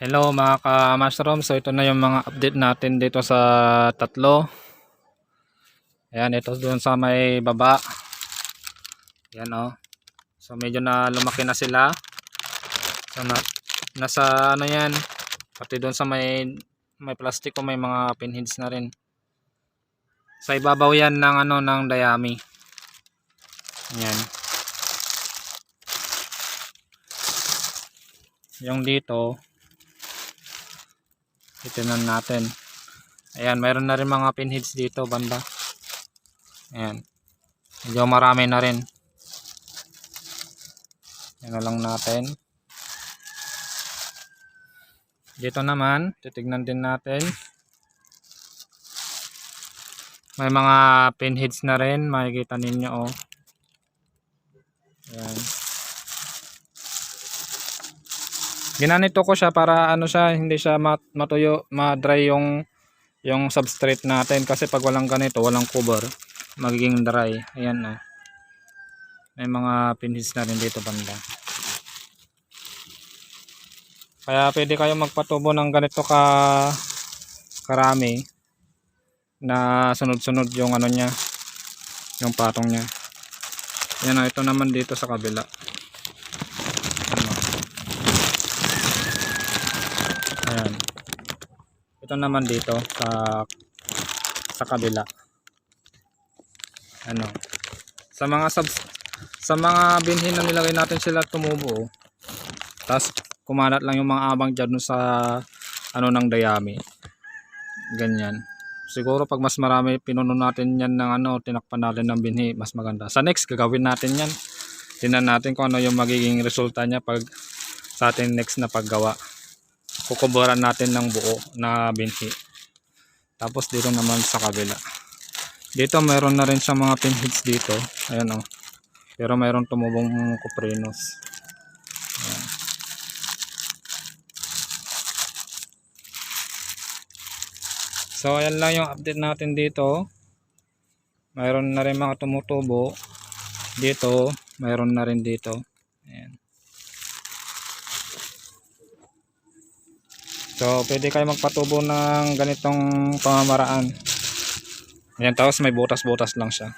Hello mga ka-mushroom. So ito na yung mga update natin dito sa tatlo. Ayan, ito doon sa may baba. Ayan oh. So medyo na lumaki na sila. So na, nasa ano yan. Pati doon sa may may plastic may mga pinheads na rin. Sa ibabaw yan ng ano ng dayami. Ayan. Yung dito, Itinan natin. Ayan, mayroon na rin mga pinheads dito banda. Ayan. Medyo marami na rin. Yan na lang natin. Dito naman, titignan din natin. May mga pinheads na rin, makikita ninyo oh. Ayan. Ginanito ko siya para ano siya, hindi siya mat matuyo, ma-dry yung yung substrate natin kasi pag walang ganito, walang cover, magiging dry. Ayan na. May mga pinhis na rin dito banda. Kaya pwede kayo magpatubo ng ganito ka karami na sunod-sunod yung ano niya, yung patong niya. Yan na, ito naman dito sa kabila. Ayan. Ito naman dito sa sa kabila. Ano? Sa mga subs sa mga binhin na nilagay natin sila tumubo. Tapos kumalat lang yung mga abang dyan sa ano ng dayami. Ganyan. Siguro pag mas marami pinuno natin yan ng ano, tinakpan natin ng binhi, mas maganda. Sa next, gagawin natin yan. Tingnan natin kung ano yung magiging resulta niya pag sa ating next na paggawa kukuburan natin ng buo na binhi. Tapos dito naman sa kabila. Dito mayroon na rin sa mga pinheads dito. Ayan o pero mayroon tumubong kuprinos. So ayan lang yung update natin dito. Mayroon na rin mga tumutubo. Dito mayroon na rin dito. Ayan So, pwede kayo magpatubo ng ganitong pamamaraan. Ayan, tapos may butas-butas lang siya.